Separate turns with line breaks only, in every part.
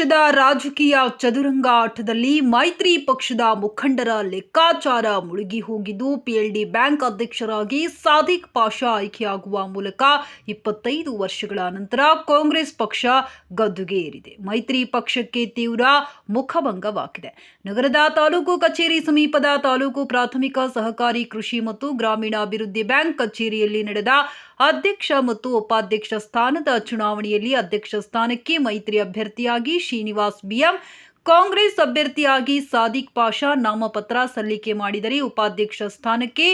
ಪಕ್ಷದ ರಾಜಕೀಯ ಚದುರಂಗ ಆಟದಲ್ಲಿ ಮೈತ್ರಿ ಪಕ್ಷದ ಮುಖಂಡರ ಲೆಕ್ಕಾಚಾರ ಮುಳುಗಿ ಹೋಗಿದ್ದು, ಪಿಎಲ್ಡಿ ಬ್ಯಾಂಕ್ ಅಧ್ಯಕ್ಷರಾಗಿ ಸಾದಿಕ್ ಪಾಷಾ ಆಯ್ಕೆಯಾಗುವ ಮೂಲಕ ಇಪ್ಪತ್ತೈದು ವರ್ಷಗಳ ನಂತರ ಕಾಂಗ್ರೆಸ್ ಪಕ್ಷ ಗದ್ದುಗೆ ಏರಿದೆ ಮೈತ್ರಿ ಪಕ್ಷಕ್ಕೆ ತೀವ್ರ ಮುಖಭಂಗವಾಗಿದೆ. ನಗರದ ತಾಲೂಕು ಕಚೇರಿ ಸಮೀಪದ ತಾಲೂಕು ಪ್ರಾಥಮಿಕ ಸಹಕಾರಿ ಕೃಷಿ ಮತ್ತು ಗ್ರಾಮೀಣಾಭಿವೃದ್ಧಿ ಬ್ಯಾಂಕ್ ಕಚೇರಿಯಲ್ಲಿ ನಡೆದ ಅಧ್ಯಕ್ಷ ಮತ್ತು ಉಪಾಧ್ಯಕ್ಷ ಸ್ಥಾನದ ಚುನಾವಣೆಯಲ್ಲಿ ಅಧ್ಯಕ್ಷ ಸ್ಥಾನಕ್ಕೆ ಮೈತ್ರಿ ಅಭ್ಯರ್ಥಿಯಾಗಿ ಶ್ರೀನಿವಾಸ್ ಬಿಎಂ ಕಾಂಗ್ರೆಸ್ ಅಭ್ಯರ್ಥಿಯಾಗಿ ಸಾದಿಕ್ ಪಾಷಾ ನಾಮಪತ್ರ ಸಲ್ಲಿಕೆ ಮಾಡಿದರೆ ಉಪಾಧ್ಯಕ್ಷ ಸ್ಥಾನಕ್ಕೆ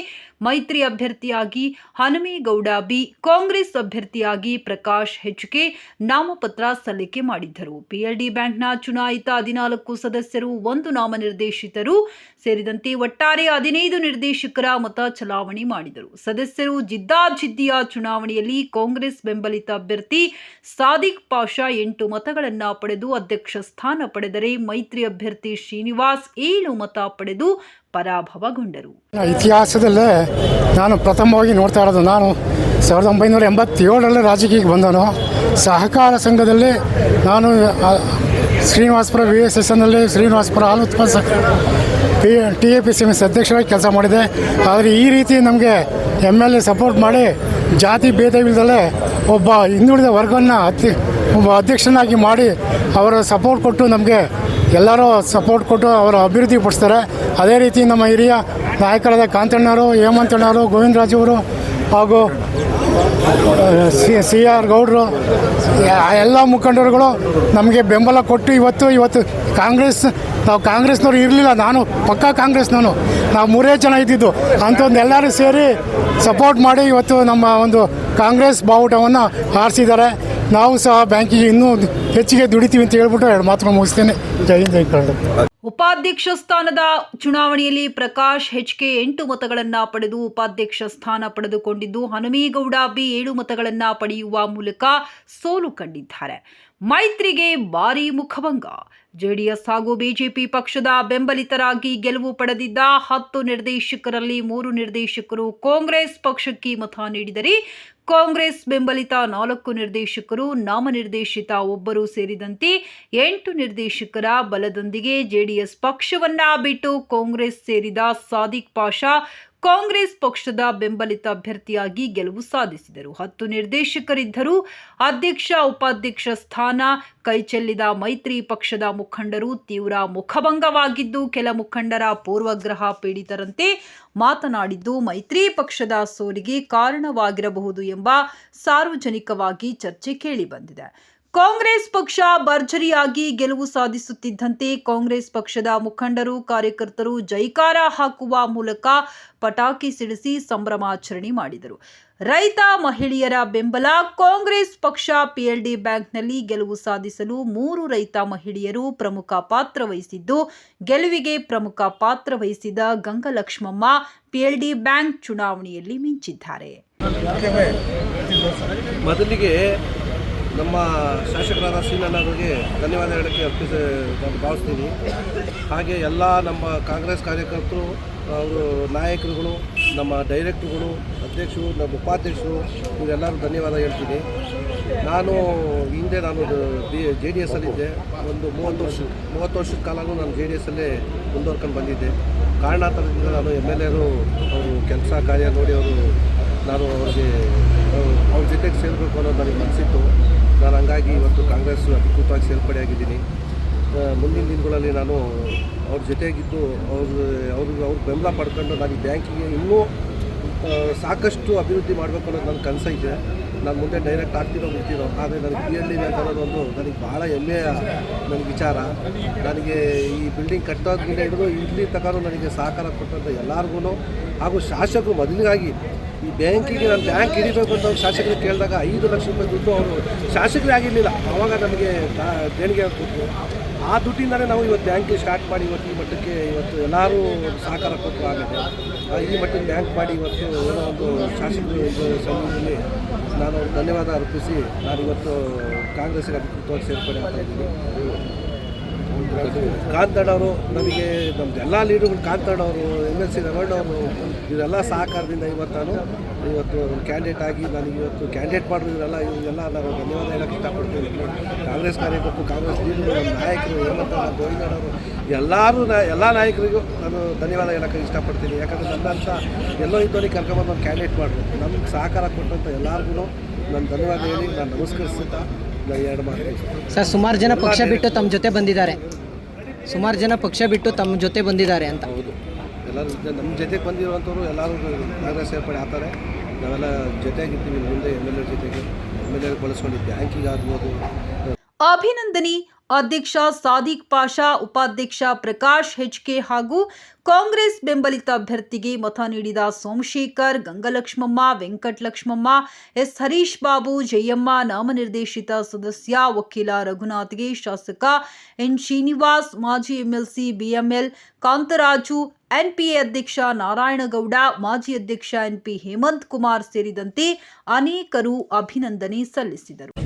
ಮೈತ್ರಿ ಅಭ್ಯರ್ಥಿಯಾಗಿ ಹನುಮೇಗೌಡ ಬಿ, ಕಾಂಗ್ರೆಸ್ ಅಭ್ಯರ್ಥಿಯಾಗಿ ಪ್ರಕಾಶ್ ಹೆಚ್ಕೆ ನಾಮಪತ್ರ ಸಲ್ಲಿಕೆ ಮಾಡಿದ್ದರು. ಪಿಎಲ್ಡಿ ಬ್ಯಾಂಕ್ನ ಚುನಾಯಿತ ಹದಿನಾಲ್ಕು ಸದಸ್ಯರು, ಒಂದು ನಾಮನಿರ್ದೇಶಿತರು ಸೇರಿದಂತೆ ಒಟ್ಟಾರೆ ಹದಿನೈದು ನಿರ್ದೇಶಕರ ಮತ ಚಲಾವಣೆ ಮಾಡಿದರು. ಸದಸ್ಯರು ಜಿದ್ದಾಜಿದ್ದಿಯ ಚುನಾವಣೆಯಲ್ಲಿ ಕಾಂಗ್ರೆಸ್ ಬೆಂಬಲಿತ ಅಭ್ಯರ್ಥಿ ಸಾದಿಕ್ ಪಾಷಾ ಎಂಟು ಮತಗಳನ್ನು ಪಡೆದು ಅಧ್ಯಕ್ಷ ಸ್ಥಾನ ಪಡೆದರೆ ಮೈತ್ರಿ ಅಭ್ಯರ್ಥಿ ಶ್ರೀನಿವಾಸ್ ಏಳು ಮತ ಪಡೆದು ಪರಾಭವಗೊಂಡರು.
ಇತಿಹಾಸದಲ್ಲೇ ನಾನು ಪ್ರಥಮವಾಗಿ ನೋಡ್ತಾ ಇರೋದು, ನಾನು ಸಾವಿರದ ಒಂಬೈನೂರ ಎಂಬತ್ತೇಳರಲ್ಲಿ ರಾಜಕೀಯಕ್ಕೆ ಬಂದನು. ಸಹಕಾರ ಸಂಘದಲ್ಲಿ ನಾನು ಶ್ರೀನಿವಾಸ್ಪುರ ವಿ ಎಸ್ ಎಸ್ ಎನ್ನಲ್ಲಿ ಶ್ರೀನಿವಾಸಪುರ ಹಾಲು ಉತ್ಪಾದಕ P T A P C S ಅಧ್ಯಕ್ಷರಾಗಿ ಕೆಲಸ ಮಾಡಿದೆ. ಆದರೆ ಈ ರೀತಿ ನಮಗೆ ಎಂ ಎಲ್ ಎ ಸಪೋರ್ಟ್ ಮಾಡಿ ಜಾತಿ ಭೇದವಿಲ್ಲದಲ್ಲೇ ಒಬ್ಬ ಹಿಂದುಳಿದ ವರ್ಗವನ್ನು ಅತಿ ಒಬ್ಬ ಅಧ್ಯಕ್ಷನಾಗಿ ಮಾಡಿ ಅವರ ಸಪೋರ್ಟ್ ಕೊಟ್ಟು ನಮಗೆ ಎಲ್ಲರೂ ಸಪೋರ್ಟ್ ಕೊಟ್ಟು ಅವರು ಅಭಿವೃದ್ಧಿ ಪಡಿಸ್ತಾರೆ. ಅದೇ ರೀತಿ ನಮ್ಮ ಹಿರಿಯ ನಾಯಕರಾದ ಕಾಂತಣ್ಣವರು ಹೇಮಂತಣ್ಣವರು ಅವರು ಹಾಗೂ ಸಿ ಸಿ ಆರ್ ಗೌಡ್ರು ಎಲ್ಲ ಮುಖಂಡರುಗಳು ನಮಗೆ ಬೆಂಬಲ ಕೊಟ್ಟು ಇವತ್ತು ಇವತ್ತು ಕಾಂಗ್ರೆಸ್, ನಾವು ಕಾಂಗ್ರೆಸ್ನವ್ರು ಇರಲಿಲ್ಲ, ನಾನು ಪಕ್ಕಾ ಕಾಂಗ್ರೆಸ್ನವನು. ನಾವು ಮೂರೇ ಜನ ಇದ್ದಿದ್ದು. ಎಲ್ಲರೂ ಸೇರಿ ಸಪೋರ್ಟ್ ಮಾಡಿ ಇವತ್ತು ನಮ್ಮ ಒಂದು ಕಾಂಗ್ರೆಸ್ ಬಾವುಟವನ್ನು ಹಾರಿಸಿದ್ದಾರೆ. ನಾವು ಸಹ ಬ್ಯಾಂಕಿಗೆ ಇನ್ನೂ ಹೆಚ್ಚಿಗೆ ದುಡಿತೀವಿ ಅಂತ ಹೇಳ್ಬಿಟ್ಟು ಎರಡು ಮಾತು ಮುಗಿಸ್ತೇನೆ. ಜೈ ಜೈ ಕರ್ನಾಟಕ
ಉಪಾಧ್ಯಕ್ಷ ಸ್ಥಾನದ ಚುನಾವಣೆಯಲ್ಲಿ ಪ್ರಕಾಶ್ ಹೆಚ್ಕೆ ಎಂಟು ಮತಗಳನ್ನು ಪಡೆದು ಉಪಾಧ್ಯಕ್ಷ ಸ್ಥಾನ ಪಡೆದುಕೊಂಡಿದ್ದು ಹನುಮೇಗೌಡ ಬಿ ಏಳು ಮತಗಳನ್ನು ಪಡೆಯುವ ಮೂಲಕ ಸೋಲು ಕಂಡಿದ್ದಾರೆ. ಮೈತ್ರಿಗೆ ಭಾರೀ ಮುಖಭಂಗ. ಜೆಡಿಎಸ್ ಹಾಗೂ ಬಿಜೆಪಿ ಪಕ್ಷದ ಬೆಂಬಲಿತರಾಗಿ ಗೆಲುವು ಪಡೆದಿದ್ದ ಹತ್ತು ನಿರ್ದೇಶಕರಲ್ಲಿ ಮೂರು ನಿರ್ದೇಶಕರು ಕಾಂಗ್ರೆಸ್ ಪಕ್ಷಕ್ಕೆ ಮತ ನೀಡಿದರೆ ಕಾಂಗ್ರೆಸ್ ಬೆಂಬಲಿತ ನಾಲ್ಕು ನಿರ್ದೇಶಕರು, ನಾಮನಿರ್ದೇಶಿತ ಒಬ್ಬರು ಸೇರಿದಂತೆ ಎಂಟು ನಿರ್ದೇಶಕರ ಬಲದೊಂದಿಗೆ ಜೆಡಿಎಸ್ ಪಕ್ಷವನ್ನ ಬಿಟ್ಟು ಕಾಂಗ್ರೆಸ್ ಸೇರಿದ ಸಾದಿಕ್ ಪಾಷಾ ಕಾಂಗ್ರೆಸ್ ಪಕ್ಷದ ಬೆಂಬಲಿತ ಅಭ್ಯರ್ಥಿಯಾಗಿ ಗೆಲುವು ಸಾಧಿಸಿದರು. ಹತ್ತು ನಿರ್ದೇಶಕರಿದ್ದರು ಅಧ್ಯಕ್ಷ, ಉಪಾಧ್ಯಕ್ಷ ಸ್ಥಾನ ಕೈಚೆಲ್ಲಿದ ಮೈತ್ರಿ ಪಕ್ಷದ ಮುಖಂಡರು ತೀವ್ರ ಮುಖಭಂಗವಾಗಿದ್ದು, ಕೆಲ ಮುಖಂಡರ ಪೂರ್ವಗ್ರಹ ಪೀಡಿತರಂತೆ ಮಾತನಾಡಿದ್ದು, ಮೈತ್ರಿ ಪಕ್ಷದ ಸೋಲಿಗೆ ಕಾರಣವಾಗಿರಬಹುದು ಎಂಬ ಸಾರ್ವಜನಿಕವಾಗಿ ಚರ್ಚೆ ಕೇಳಿಬಂದಿದೆ ಕಾಂಗ್ರೆಸ್ ಪಕ್ಷ ಭರ್ಜರಿಯಾಗಿ ಗೆಲುವು ಸಾಧಿಸುತ್ತಿದ್ದಂತೆ ಕಾಂಗ್ರೆಸ್ ಪಕ್ಷದ ಮುಖಂಡರು, ಕಾರ್ಯಕರ್ತರು ಜೈಕಾರ ಹಾಕುವ ಮೂಲಕ ಪಟಾಕಿ ಸಿಡಿಸಿ ಸಂಭ್ರಮಾಚರಣೆ ಮಾಡಿದರು. ರೈತ ಮಹಿಳೆಯರ ಬೆಂಬಲ, ಕಾಂಗ್ರೆಸ್ ಪಕ್ಷ ಪಿಎಲ್ಡಿ ಬ್ಯಾಂಕ್ನಲ್ಲಿ ಗೆಲುವು ಸಾಧಿಸಲು ಮೂರು ರೈತ ಮಹಿಳೆಯರು ಪ್ರಮುಖ ಪಾತ್ರ ವಹಿಸಿದ್ದು, ಗೆಲುವಿಗೆ ಪ್ರಮುಖ ಪಾತ್ರ ವಹಿಸಿದ ಗಂಗಲಕ್ಷ್ಮಮ್ಮ ಪಿಎಲ್ಡಿ ಬ್ಯಾಂಕ್ ಚುನಾವಣೆಯಲ್ಲಿ ಮಿಂಚಿದ್ದಾರೆ.
ನಮ್ಮ ಶಾಸಕರಾದ ಶ್ರೀನಣ್ಣವರಿಗೆ ಧನ್ಯವಾದ ಹೇಳೋಕ್ಕೆ ಅರ್ಪಿಸ ನಾನು ಭಾವಿಸ್ತೀನಿ. ಹಾಗೆ ಎಲ್ಲ ನಮ್ಮ ಕಾಂಗ್ರೆಸ್ ಕಾರ್ಯಕರ್ತರು, ಅವರು ನಾಯಕರುಗಳು, ನಮ್ಮ ಡೈರೆಕ್ಟ್ರುಗಳು, ಅಧ್ಯಕ್ಷರು, ನಮ್ಮ ಉಪಾಧ್ಯಕ್ಷರು ಇವರೆಲ್ಲರೂ ಧನ್ಯವಾದ ಹೇಳ್ತೀನಿ. ನಾನು ಹಿಂದೆ ನಾನು ಬಿ ಜೆ ಡಿ ಎಸ್ಸಲ್ಲಿದ್ದೆ ಒಂದು ಮೂವತ್ತು ವರ್ಷ ಮೂವತ್ತು ವರ್ಷದ ಕಾಲನೂ ನಾನು ಜೆ ಡಿ ಎಸ್ಸಲ್ಲೇ ಮುಂದುವರ್ಕೊಂಡು ಬಂದಿದ್ದೆ. ಕಾರಣಾಂತರದಿಂದ ನಾನು ಎಂ ಎಲ್ ಎರು, ಅವರು ಕೆಲಸ ಕಾರ್ಯ ನೋಡಿ ಅವರು ನಾನು ಅವ್ರಿಗೆ ಅವ್ರ- ಅವ್ರ ಜೊತೆಗೆ ಸೇರಬೇಕು ಅನ್ನೋದು ನನಗೆ ಮನಸ್ಸಿತ್ತು. ನಾನು ಹಂಗಾಗಿ ಇವತ್ತು ಕಾಂಗ್ರೆಸ್ ಅಧಿಕೃತವಾಗಿ ಸೇರ್ಪಡೆಯಾಗಿದ್ದೀನಿ. ಮುಂದಿನ ದಿನಗಳಲ್ಲಿ ನಾನು ಅವ್ರ ಜೊತೆಗಿದ್ದು ಅವ್ರ ಅವ್ರಿಗೆ ಅವ್ರ ಬೆಂಬಲ ಪಡ್ಕೊಂಡು ನಾನು ಈ ಬ್ಯಾಂಕಿಗೆ ಇನ್ನೂ ಸಾಕಷ್ಟು ಅಭಿವೃದ್ಧಿ ಮಾಡಬೇಕು ಅನ್ನೋದು ನನ್ನ ಕನಸೈತೆ ನಾನು ಮುಂದೆ ಡೈರೆಕ್ಟ್ ಆಗ್ತಿರೋ ಬಿಡ್ತಿರೋ ಆದರೆ ನನಗೆ ಪಿ ಎಲ್ ಡಿ ಬ್ಯಾಂಕ್ ಅನ್ನೋದೊಂದು ನನಗೆ ಭಾಳ ಹೆಮ್ಮೆಯ ನನ್ನ ವಿಚಾರ. ನನಗೆ ಈ ಬಿಲ್ಡಿಂಗ್ ಕಟ್ಟೋದ್ರಿಂದ ಹಿಡಿದು ಇಲ್ಲಿ ತನಕ ನನಗೆ ಸಹಕಾರ ಕೊಟ್ಟಂಥ ಎಲ್ಲರಿಗೂ ಹಾಗೂ ಶಾಸಕರು ಮೊದಲಿಗಾಗಿ ಈ ಬ್ಯಾಂಕಿಗೆ ನಾನು ಬ್ಯಾಂಕ್ ಹಿಡಿಬೇಕು ಅಂತ ಅವ್ರು ಶಾಸಕರಿಗೆ ಕೇಳಿದಾಗ ಐದು ಲಕ್ಷ ರೂಪಾಯಿ ದುಡ್ಡು ಅವರು ಶಾಸಕರೇ ಆಗಿರಲಿಲ್ಲ. ಆವಾಗ ನಮಗೆ ದೇಣಿಗೆ ಕೊಟ್ಟರು ಆ ದುಡ್ಡಿಂದಲೇ ನಾವು ಇವತ್ತು ಬ್ಯಾಂಕ್ ಸ್ಟಾರ್ಟ್ ಮಾಡಿ ಇವತ್ತು ಈ ಮಟ್ಟಕ್ಕೆ ಇವತ್ತು ಎಲ್ಲರೂ ಸಹಕಾರ ಕೊಟ್ಟರು ಆಗಿದೆ. ಈ ಮಟ್ಟದ ಬ್ಯಾಂಕ್ ಮಾಡಿ ಇವತ್ತು ಏನೋ ಒಂದು ಶಾಸಕರು ಸಂಘದಲ್ಲಿ ನಾನು ಧನ್ಯವಾದ ಅರ್ಪಿಸಿ ನಾನು ಇವತ್ತು ಕಾಂಗ್ರೆಸ್ಗೆ ಅಧಿಕೃತವಾಗಿ ಸೇರ್ಪಡೆ ಆಗ್ತಾ ಇದ್ದೀನಿ. ಕಾಂತಣ್ಣವರು ನಮಗೆ ನಮ್ದು ಎಲ್ಲ ಲೀಡರ್ಗಳು ಕಾಂತಣ್ಣವರು ಎಂ ಎಲ್ ಸಿ ರಮಣ್ಣವರು ಇವರೆಲ್ಲ ಸಹಕಾರದಿಂದ ಇವತ್ತು ನಾನು ಇವತ್ತು ಕ್ಯಾಂಡಿಡೇಟ್ ಆಗಿ ನನಗೆ ಇವತ್ತು ಕ್ಯಾಂಡಿಡೇಟ್ ಮಾಡಿದ್ರಲ್ಲ ಇವರಿಗೆಲ್ಲ ನಾನು ಧನ್ಯವಾದ ಹೇಳಕ್ಕೆ ಇಷ್ಟಪಡ್ತೀನಿ. ಕಾಂಗ್ರೆಸ್ ಕಾರ್ಯಕರ್ತರು, ಕಾಂಗ್ರೆಸ್ ಲೀಡರ್ ನಮ್ಮ ನಾಯಕರು, ಹೇಮಂತ ಗೋವಿಂದಣ್ಣವರು ಎಲ್ಲರೂ ನಾ, ಎಲ್ಲ ನಾಯಕರಿಗೂ ನಾನು ಧನ್ಯವಾದ ಹೇಳಕ್ಕೆ ಇಷ್ಟಪಡ್ತೀನಿ. ಯಾಕಂದರೆ ನನ್ನಂತ ಎಲ್ಲೋ ಇದ್ದವರಿಗೆ ಕರ್ಕೊಂಬಂದು ಕ್ಯಾಂಡಿಡೇಟ್ ಮಾಡಿದ್ರು ನಮ್ಗೆ ಸಹಕಾರ ಕೊಟ್ಟಂಥ ಎಲ್ಲರಿಗೂ ನಾನು ಧನ್ಯವಾದ ಹೇಳಿ, ನಾನು ನಮಸ್ಕರಿಸುತ್ತಾ ನಾನು
ಸರ್ ಸುಮಾರು ಜನ ಪಕ್ಷ ಬಿಟ್ಟು ತಮ್ಮ ಜೊತೆ ಬಂದಿದ್ದಾರೆ. ಸುಮಾರು ಜನ ಪಕ್ಷ ಬಿಟ್ಟು ತಮ್ಮ ಜೊತೆ ಬಂದಿದ್ದಾರೆ ಅಂತ.
ಹೌದು. ಎಲ್ಲರೂ ನಮ್ಮ ಜೊತೆಗೆ ಬಂದಿರುವಂಥವ್ರು ಎಲ್ಲರೂ ಕಾಂಗ್ರೆಸ್ ಸೇರ್ಪಡೆ ಆಗ್ತಾರೆ. ನಾವೆಲ್ಲ ಜೊತೆಗಿರ್ತೀವಿ ಮುಂದೆ ಎಂ ಎಲ್ ಎ ಜೊತೆಗೆ. ಎಂ ಎಲ್ ಎ ಬಳಸ್ಕೊಂಡು ಬ್ಯಾಂಕಿಗೆ ಆಗ್ಬೋದು
ಅಭಿನಂದನಿ ಅಧ್ಯಕ್ಷ ಸಾದಿಕ್ ಪಾಷಾ, ಉಪಾಧ್ಯಕ್ಷ ಪ್ರಕಾಶ್ ಹೆಚ್ಕೆ ಹಾಗೂ ಕಾಂಗ್ರೆಸ್ ಬೆಂಬಲಿತ ಅಭ್ಯರ್ಥಿಗೆ ಮತ ನೀಡಿದ ಸೋಮಶೇಖರ್, ಗಂಗಲಕ್ಷ್ಮಮ್ಮ, ವೆಂಕಟಲಕ್ಷ್ಮಮ್ಮ, ಎಸ್. ಹರೀಶ್ ಬಾಬು, ಜಯಮ್ಮ ನಾಮನಿರ್ದೇಶಿತ ಸದಸ್ಯ ವಕೀಲ ರಘುನಾಥ್ಗೆ ಶಾಸಕ ಎನ್. ಶ್ರೀನಿವಾಸ್, ಮಾಜಿ ಎಂಎಲ್ಸಿ ಬಿಎಂಎಲ್ ಕಾಂತರಾಜು, ಎನ್ಪಿಎ ಅಧ್ಯಕ್ಷ ನಾರಾಯಣಗೌಡ, ಮಾಜಿ ಅಧ್ಯಕ್ಷ ಎನ್ಪಿ ಹೇಮಂತ್ ಕುಮಾರ್ ಸೇರಿದಂತೆ ಅನೇಕರು ಅಭಿನಂದನೆ ಸಲ್ಲಿಸಿದರು.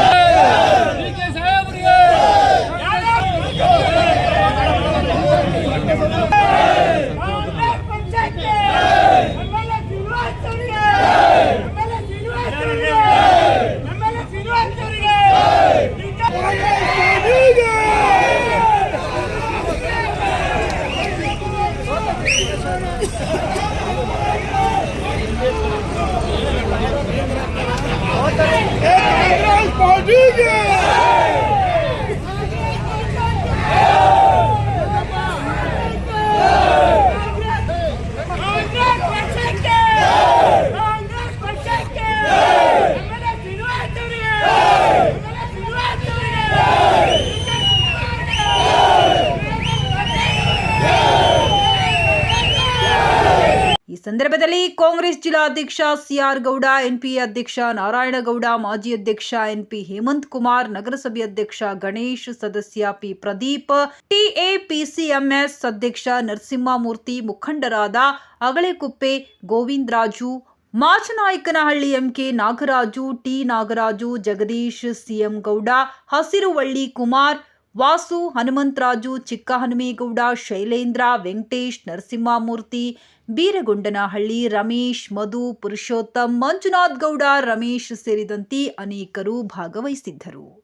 ಸಂದರ್ಭದಲ್ಲಿ ಕಾಂಗ್ರೆಸ್ ಜಿಲ್ಲಾಧ್ಯಕ್ಷ ಸಿಆರ್ ಗೌಡ, ಎನ್ಪಿ ಅಧ್ಯಕ್ಷ ನಾರಾಯಣಗೌಡ, ಮಾಜಿ ಅಧ್ಯಕ್ಷ ಎನ್ಪಿ ಹೇಮಂತ್ ಕುಮಾರ್, ನಗರಸಭೆ ಅಧ್ಯಕ್ಷ ಗಣೇಶ್, ಸದಸ್ಯ ಪಿ ಪ್ರದೀಪ್ ಟಿಎಪಿಸಿಎಂಎಸ್ ಅಧ್ಯಕ್ಷ ನರಸಿಂಹಮೂರ್ತಿ, ಮುಖಂಡರಾದ Agalekuppe, Govindaraju, Machanayakanahalli MK Nagaraju, T Nagaraju, Jagadish CM Gowda, Hasiruvalli Kumar Vasu, Hanumantharaju Chikka Hanumegowda Shailendra, Venkatesh, Narasimhamurthy, Biragondanahalli, Ramesh, ಮಧು, ಪುರುಷೋತ್ತಮ್, ಮಂಜುನಾಥ್ ಗೌಡ, ರಮೇಶ್ ಸೇರಿದಂತೆ ಅನೇಕರು ಭಾಗವಹಿಸಿದ್ದರು.